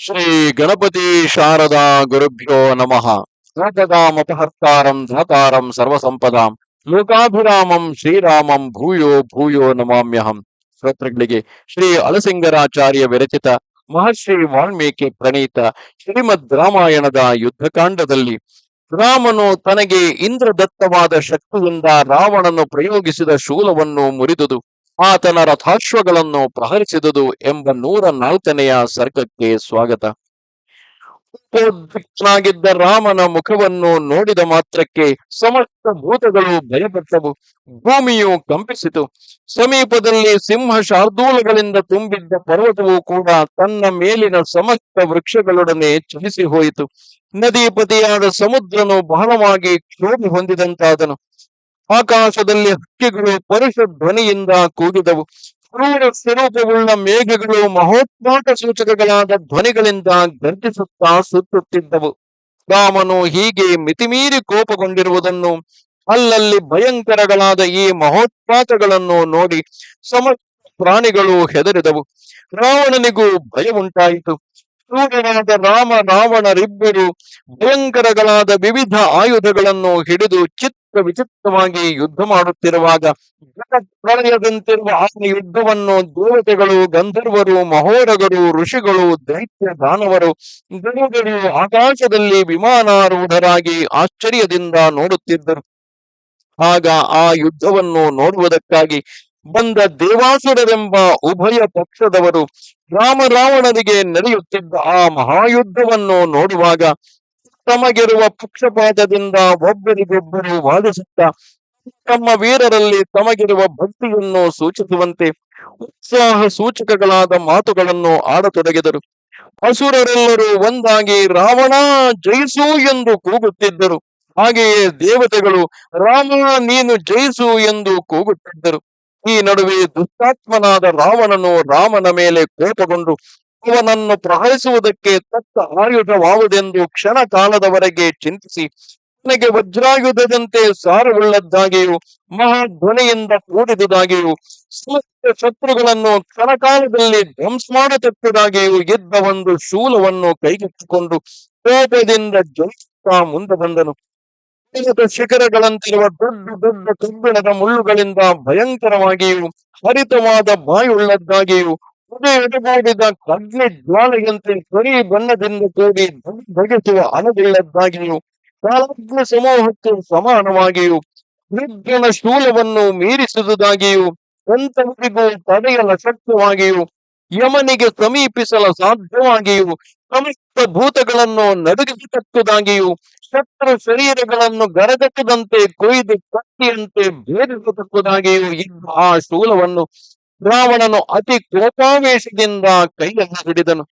ಶ್ರೀ ಗಣಪತಿ ಶಾರದಾ ಗುರುಭ್ಯೋ ನಮಃ. ಮತಹರ್ತಾರಂ ಧಾತಾರಂ ಸರ್ವಸಂಪದಾಂ. ಲೋಕಾಭಿರಾಮಂ ಶ್ರೀರಾಮಂ ಭೂಯೋ ಭೂಯೋ ನಮಾಮ್ಯಹಂ. ಶ್ರೋತೃಗಳಿಗೆ ಶ್ರೀ ಅಲಸಿಂಗರಾಚಾರ್ಯ ವಿರಚಿತ ಮಹರ್ಷಿ ವಾಲ್ಮೀಕಿ ಪ್ರಣೀತ ಶ್ರೀಮದ್ ರಾಮಾಯಣದ ಯುದ್ಧಕಾಂಡದಲ್ಲಿ ರಾಮನು ತನಗೆ ಇಂದ್ರದತ್ತವಾದ ಶಕ್ತಿಯಿಂದ ರಾವಣನು ಪ್ರಯೋಗಿಸಿದ ಶೂಲವನ್ನು ಮುರಿದುದು. ಆತನ ರಥಾಶ್ವಗಳನ್ನು ಪ್ರಹರಿಸಿದುದು ಎಂಬ ನೂರ ನಾಲ್ಕನೆಯ ಸರ್ಗಕ್ಕೆ ಸ್ವಾಗತ. ಉಪೋದ್ರಿಕ್ತನಾಗಿದ್ದ ರಾಮನ ಮುಖವನ್ನು ನೋಡಿದ ಮಾತ್ರಕ್ಕೆ ಸಮಸ್ತ ಭೂತಗಳು ಭಯಪಟ್ಟವು. ಭೂಮಿಯು ಕಂಪಿಸಿತು. ಸಮೀಪದಲ್ಲಿ ಸಿಂಹ ಶಾರ್ದೂಲಗಳಿಂದ ತುಂಬಿದ್ದ ಪರ್ವತವು ಕೂಡ ತನ್ನ ಮೇಲಿನ ಸಮಸ್ತ ವೃಕ್ಷಗಳೊಡನೆ ಚಲಿಸಿ ಹೋಯಿತು. ನದೀಪತಿಯಾದ ಸಮುದ್ರನು ಬಹಳವಾಗಿ ಕ್ಷೋಭೆ ಹೊಂದಿದಂತಾದನು. ಆಕಾಶದಲ್ಲಿ ಹಕ್ಕಿಗಳು ಪರುಷ ಧ್ವನಿಯಿಂದ ಕೂಗಿದವು. ಕ್ರೂರ ಸ್ವರೂಪವುಳ್ಳ ಮೇಘಗಳು ಮಹೋತ್ಪಾಟ ಸೂಚಕಗಳಾದ ಧ್ವನಿಗಳಿಂದ ಗರ್ಜಿಸುತ್ತಾ ಸುತ್ತುತ್ತಿದ್ದವು. ರಾಮನು ಹೀಗೆ ಮಿತಿಮೀರಿ ಕೋಪಗೊಂಡಿರುವುದನ್ನು, ಅಲ್ಲಲ್ಲಿ ಭಯಂಕರಗಳಾದ ಈ ಮಹೋತ್ಪಾತಗಳನ್ನು ನೋಡಿ ಸಮಸ್ತ ಪ್ರಾಣಿಗಳು ಹೆದರಿದವು. ರಾವಣನಿಗೂ ಭಯ ಉಂಟಾಯಿತು ಕ್ರೂರನಾದ ರಾಮ ರಾವಣರಿಬ್ಬರು ಭಯಂಕರಗಳಾದ ವಿವಿಧ ಆಯುಧಗಳನ್ನು ಹಿಡಿದು ಚಿತ್ರ ವಿಚಿತ್ರವಾಗಿ ಯುದ್ಧ ಮಾಡುತ್ತಿರುವಾಗ ಪ್ರಳಯದಂತಿರುವ ಆ ಯುದ್ಧವನ್ನು ದೇವತೆಗಳು, ಗಂಧರ್ವರು, ಮಹೋರಗರು, ಋಷಿಗಳು, ದೈತ್ಯ ದಾನವರು ಗರುಡರು ಆಕಾಶದಲ್ಲಿ ವಿಮಾನಾರೂಢರಾಗಿ ಆಶ್ಚರ್ಯದಿಂದ ನೋಡುತ್ತಿದ್ದರು. ಆಗ ಆ ಯುದ್ಧವನ್ನು ನೋಡುವುದಕ್ಕಾಗಿ ಬಂದ ದೇವಾಸುರರೆಂಬ ಉಭಯ ಪಕ್ಷದವರು ರಾಮ ರಾವಣನಿಗೆ ನಡೆಯುತ್ತಿದ್ದ ಆ ಮಹಾಯುದ್ಧವನ್ನು ನೋಡುವಾಗ ತಮಗಿರುವ ಪಕ್ಷಪಾತದಿಂದ ಒಬ್ಬರಿಗೊಬ್ಬರು ವಾದಿಸುತ್ತಾ, ತಮ್ಮ ವೀರರಲ್ಲಿ ತಮಗಿರುವ ಭಕ್ತಿಯನ್ನು ಸೂಚಿಸುವಂತೆ ಉತ್ಸಾಹ ಸೂಚಕಗಳಾದ ಮಾತುಗಳನ್ನು ಆಡತೊಡಗಿದರು. ಅಸುರರೆಲ್ಲರೂ ಒಂದಾಗಿ ರಾವಣ ಜಯಿಸು ಎಂದು ಕೂಗುತ್ತಿದ್ದರು. ಹಾಗೆಯೇ ದೇವತೆಗಳು, ರಾಮ, ನೀನು ಜಯಿಸು ಎಂದು ಕೂಗುತ್ತಿದ್ದರು. ಈ ನಡುವೆ ದುಷ್ಟಾತ್ಮನಾದ ರಾವಣನು ರಾಮನ ಮೇಲೆ ಕೋಪಗೊಂಡು ಅವನನ್ನು ಪ್ರಹರಿಸುವುದಕ್ಕೆ ತಕ್ಕ ಆಯುಧವಾವುದೆಂದು ಕ್ಷಣ ಕಾಲದವರೆಗೆ ಚಿಂತಿಸಿ ನನಗೆ ವಜ್ರಾಯುಧದಂತೆ ಸಾರವುಳ್ಳದ್ದಾಗಿಯೂ ಮಹಾಧ್ವನಿಯಿಂದ ಕೂಡಿದುದಾಗಿಯೂ, ಸಮಸ್ತ ಶತ್ರುಗಳನ್ನು ಕ್ಷಣಕಾಲದಲ್ಲಿ ಧ್ವಂಸ ಮಾಡತಕ್ಕದಾಗಿಯೂ ಎದ್ದ ಒಂದು ಶೂಲವನ್ನು ಕೈಗೆತ್ತಿಕೊಂಡು ಕೋಪದಿಂದ ಜ್ವಲಿಸುತ್ತಾ ಮುಂದೆ ಬಂದನು. ಶಿಖರಗಳಂತಿರುವ ದೊಡ್ಡ ದೊಡ್ಡ ಕಬ್ಬಿಣದ ಮುಳ್ಳುಗಳಿಂದ ಭಯಂಕರವಾಗಿಯೂ ಹರಿತವಾದ ಬಾಯುಳ್ಳದ್ದಾಗಿಯೂ ಎಡೆಗೂಡಿದ ಕಗ್ನಿ ಜ್ವಾಲೆಯಂತೆ ಕರಿ ಬಣ್ಣದಿಂದ ಕೂಡಿ ಧಗಿಸುವ ಅನಗುಳ್ಳದ್ದಾಗಿಯೂ ಕಾಲಜ್ಞ ಸಮೂಹಕ್ಕೆ ಸಮಾನವಾಗಿಯೂ ಹೃದ್ಯನ ಶೂಲವನ್ನು ಮೀರಿಸುವುದಾಗಿಯೂ ಎಂತವರಿಗೂ ತಡೆಯಲ ಶಕ್ತವಾಗಿಯೂ ಯಮನಿಗೆ ಸಮೀಪಿಸಲು ಸಾಧ್ಯವಾಗಿಯೂ ಸಮಸ್ತ ಭೂತಗಳನ್ನು ನಡುಗಿಸತಕ್ಕದಾಗಿಯೂ ಶತ್ರು ಶರೀರಗಳನ್ನು ಗರಗಟ್ಟದಂತೆ ಕೊಯ್ದು ಭೇದಿಸತಕ್ಕದಾಗಿಯೂ ಇದ್ದ ಆ ಶೂಲವನ್ನು ರಾವಣನು ಅತಿ ಕೋಪಾವೇಶದಿಂದ ಕೈಯನ್ನು ಹಿಡಿದನು.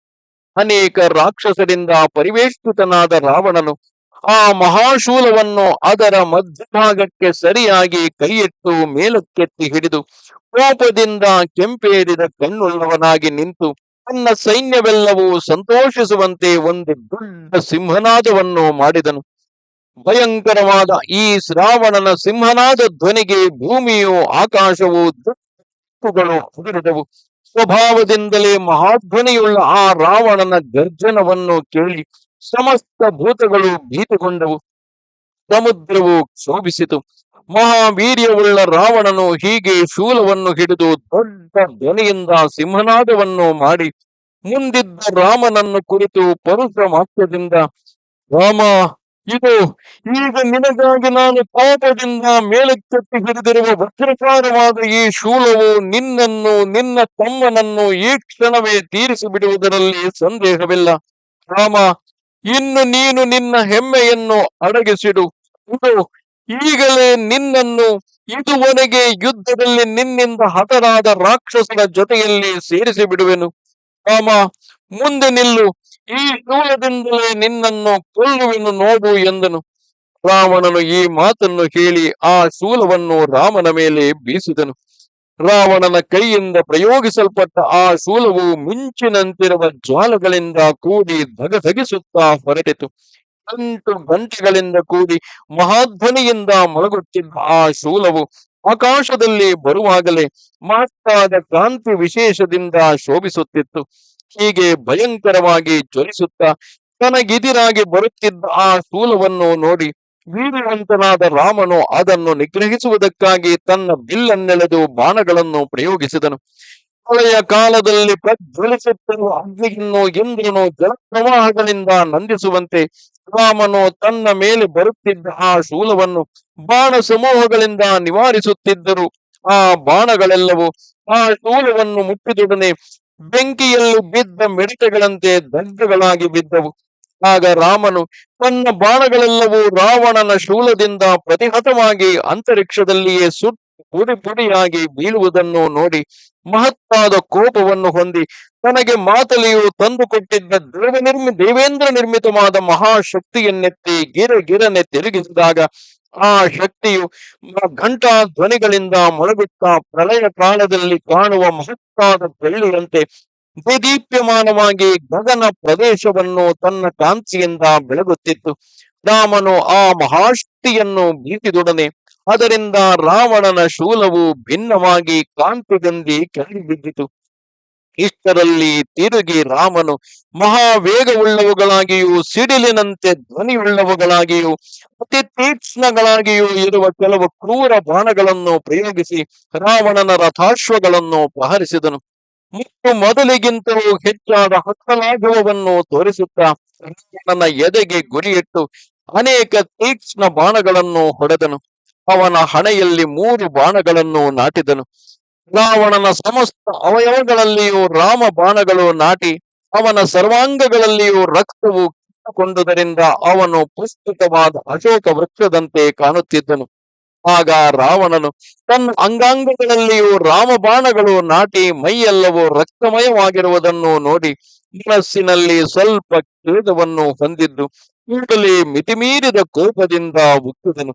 ಅನೇಕ ರಾಕ್ಷಸರಿಂದ ಪರಿವೇಷ್ಟಿತನಾದ ರಾವಣನು ಆ ಮಹಾಶೂಲವನ್ನು ಅದರ ಮಧ್ಯಭಾಗಕ್ಕೆ ಸರಿಯಾಗಿ ಕೈಯಿಟ್ಟು ಮೇಲಕ್ಕೆತ್ತಿ ಹಿಡಿದು ಕೋಪದಿಂದ ಕೆಂಪೇರಿದ ಕಣ್ಣುಳ್ಳವನಾಗಿ ನಿಂತು ತನ್ನ ಸೈನ್ಯವೆಲ್ಲವೂ ಸಂತೋಷಿಸುವಂತೆ ಒಂದು ದೊಡ್ಡ ಸಿಂಹನಾದವನ್ನು ಮಾಡಿದನು. ಭಯಂಕರವಾದ ಈ ಶ್ರಾವಣನ ಸಿಂಹನಾದ ಧ್ವನಿಗೆ ಭೂಮಿಯು ಆಕಾಶವು ಉದುರಿದವು ಸ್ವಭಾವದಿಂದಲೇ ಮಹಾಧ್ವನಿಯುಳ್ಳ ಆ ರಾವಣನ ಗರ್ಜನವನ್ನು ಕೇಳಿ ಸಮಸ್ತ ಭೂತಗಳು ಭೀತಿಗೊಂಡವು. ಸಮುದ್ರವು ಕ್ಷೋಭಿಸಿತು. ಮಹಾವೀರ್ಯವುಳ್ಳ ರಾವಣನು ಹೀಗೆ ಶೂಲವನ್ನು ಹಿಡಿದು ದೊಡ್ಡ ಧ್ವನಿಯಿಂದ ಸಿಂಹನಾದವನ್ನು ಮಾಡಿ ಮುಂದಿದ್ದ ರಾಮನನ್ನು ಕುರಿತು ಪರುಷ ವಾಕ್ಯದಿಂದ ರಾಮ, ಇದು ಈಗ ನಿನಗಾಗಿ ನಾನು ಕೋಪದಿಂದ ಮೇಲಕ್ಕೆತ್ತಿ ಹಿಡಿದಿರುವ ವಜ್ರಕಾರವಾದ ಈ ಶೂಲವು ನಿನ್ನನ್ನು, ನಿನ್ನ ತಮ್ಮನನ್ನು ಈ ಕ್ಷಣವೇ ತೀರಿಸಿ ಬಿಡುವುದರಲ್ಲಿ ಸಂದೇಹವಿಲ್ಲ. ರಾಮ, ಇನ್ನು ನೀನು ನಿನ್ನ ಹೆಮ್ಮೆಯನ್ನು ಅಡಗಿಸಿಡು. ಇದು ಈಗಲೇ ನಿನ್ನನ್ನು ಇದುವರೆಗೆ ಯುದ್ಧದಲ್ಲಿ ನಿನ್ನಿಂದ ಹತರಾದ ರಾಕ್ಷಸರ ಜೊತೆಯಲ್ಲಿ ಸೇರಿಸಿ ಬಿಡುವೆನು ರಾಮ ಮುಂದೆ ನಿಲ್ಲು. ಈ ಶೂಲದಿಂದಲೇ ನಿನ್ನನ್ನು ಕೊಲ್ಲುವೆನು ನೋಡು ಎಂದನು. ರಾವಣನು ಈ ಮಾತನ್ನು ಹೇಳಿ ಆ ಶೂಲವನ್ನು ರಾಮನ ಮೇಲೆ ಬೀಸಿದನು. ರಾವಣನ ಕೈಯಿಂದ ಪ್ರಯೋಗಿಸಲ್ಪಟ್ಟ ಆ ಶೂಲವು ಮಿಂಚಿನಂತಿರುವ ಜ್ವಾಲಗಳಿಂದ ಕೂಡಿ ಧಗಧಗಿಸುತ್ತಾ ಹೊರಟಿತು. ಎಂಟು ಗಂಟೆಗಳಿಂದ ಕೂಡಿ ಮಹಾಧ್ವನಿಯಿಂದ ಮೊಳಗುತ್ತಿದ್ದ ಆ ಶೂಲವು ಆಕಾಶದಲ್ಲಿ ಬರುವಾಗಲೇ ಮಹತ್ತಾದ ಕಾಂತಿ ವಿಶೇಷದಿಂದ ಶೋಭಿಸುತ್ತಿತ್ತು. ಹೀಗೆ ಭಯಂಕರವಾಗಿ ಜ್ವಲಿಸುತ್ತಾ ತನಗಿದಿರಾಗಿ ಬರುತ್ತಿದ್ದ ಆ ಶೂಲವನ್ನು ನೋಡಿ ವೀರವಂತನಾದ ರಾಮನು ಅದನ್ನು ನಿಗ್ರಹಿಸುವುದಕ್ಕಾಗಿ ತನ್ನ ಬಿಲ್ಲನ್ನೆಳೆದು ಬಾಣಗಳನ್ನು ಪ್ರಯೋಗಿಸಿದನು. ಹಳೆಯ ಕಾಲದಲ್ಲಿ ಪ್ರಜ್ವಲಿಸುತ್ತಿರುವ ಅಗ್ನಿಯನ್ನು ಇಂದ್ರನು ಜಲಪ್ರವಾಹಗಳಿಂದ ನಂದಿಸುವಂತೆ ರಾಮನು ತನ್ನ ಮೇಲೆ ಬರುತ್ತಿದ್ದ ಆ ಶೂಲವನ್ನು ಬಾಣ ಸಮೂಹಗಳಿಂದ ನಿವಾರಿಸುತ್ತಿದ್ದರು. ಆ ಬಾಣಗಳೆಲ್ಲವೂ ಆ ಶೂಲವನ್ನು ಮುಟ್ಟಿದೊಡನೆ ಬೆಂಕಿಯಲ್ಲೂ ಬಿದ್ದ ಮಿಡತೆಗಳಂತೆ ದಗ್ಧಗಳಾಗಿ ಬಿದ್ದವು. ಆಗ ರಾಮನು ತನ್ನ ಬಾಣಗಳೆಲ್ಲವೂ ರಾವಣನ ಶೂಲದಿಂದ ಪ್ರತಿಹತವಾಗಿ ಅಂತರಿಕ್ಷದಲ್ಲಿಯೇ ಸುಟ್ಟು ಪುಡಿ ಪುಡಿಯಾಗಿ ಬೀಳುವುದನ್ನು ನೋಡಿ ಮಹತ್ತಾದ ಕೋಪವನ್ನು ಹೊಂದಿ ತನಗೆ ಮಾತಲಿಯು ತಂದುಕೊಟ್ಟಿದ್ದ ದೇವ ನಿರ್ಮಿ, ದೇವೇಂದ್ರ ನಿರ್ಮಿತವಾದ ಮಹಾಶಕ್ತಿಯನ್ನೆತ್ತಿ ಗಿರ ಗಿರನೆ ತಿರುಗಿಸಿದಾಗ ಆ ಶಕ್ತಿಯು ಘಂಟಾ ಧ್ವನಿಗಳಿಂದ ಮೊಳಗುತ್ತಾ ಪ್ರಳಯ ಕಾಲದಲ್ಲಿ ಕಾಣುವ ಮಹತ್ತಾದ ಬೆಳ್ಳಿಯಂತೆ ದೇದೀಪ್ಯಮಾನವಾಗಿ ಗಗನ ಪ್ರದೇಶವನ್ನು ತನ್ನ ಕಾಂತಿಯಿಂದ ಬೆಳಗುತ್ತಿತ್ತು. ರಾಮನು ಆ ಮಹಾಶಕ್ತಿಯನ್ನು ಬೀಸಿದೊಡನೆ ಅದರಿಂದ ರಾವಣನ ಶೂಲವು ಭಿನ್ನವಾಗಿ ಕಾಂತಿಗಂದಿ ಕೆಳಗೆ ಬಿದ್ದಿತು ಇಷ್ಟರಲ್ಲಿ ತಿರುಗಿ ರಾಮನು ಮಹಾವೇಗವುಳ್ಳವುಗಳಾಗಿಯೂ ಸಿಡಿಲಿನಂತೆ ಧ್ವನಿಯುಳ್ಳವುಗಳಾಗಿಯೂ ಅತಿ ತೀಕ್ಷ್ಣಗಳಾಗಿಯೂ ಇರುವ ಕೆಲವು ಕ್ರೂರ ಬಾಣಗಳನ್ನು ಪ್ರಯೋಗಿಸಿ ರಾವಣನ ರಥಾಶ್ವಗಳನ್ನು ಪ್ರಹರಿಸಿದನು ಮತ್ತು ಮೊದಲಿಗಿಂತಲೂ ಹೆಚ್ಚಾದ ಹಸ್ತಲಾಘವವನ್ನು ತೋರಿಸುತ್ತಾ ರಾವಣನ ಎದೆಗೆ ಗುರಿಯಿಟ್ಟು ಅನೇಕ ತೀಕ್ಷ್ಣ ಬಾಣಗಳನ್ನು ಹೊಡೆದನು. ಅವನ ಹಣೆಯಲ್ಲಿ ಮೂರು ಬಾಣಗಳನ್ನು ನಾಟಿದನು. ರಾವಣನ ಸಮಸ್ತ ಅವಯವಗಳಲ್ಲಿಯೂ ರಾಮ ಬಾಣಗಳು ನಾಟಿ, ಅವನ ಸರ್ವಾಂಗಗಳಲ್ಲಿಯೂ ರಕ್ತವು ಕಿತ್ತುಕೊಂಡುದರಿಂದ ಅವನು ಪ್ರಸ್ತುತವಾದ ಅಶೋಕ ವೃಕ್ಷದಂತೆ ಕಾಣುತ್ತಿದ್ದನು. ಆಗ ರಾವಣನು, ತನ್ನ ಅಂಗಾಂಗಗಳಲ್ಲಿಯೂ ರಾಮ ಬಾಣಗಳು ನಾಟಿ, ಮೈಯೆಲ್ಲವೂ ರಕ್ತಮಯವಾಗಿರುವುದನ್ನು ನೋಡಿ ಮನಸ್ಸಿನಲ್ಲಿ ಸ್ವಲ್ಪ ಖೇದವನ್ನು ಹೊಂದಿದ್ದು, ಕೂಡಲೇ ಮಿತಿಮೀರಿದ ಕೋಪದಿಂದ ಉಕ್ಕಿದನು.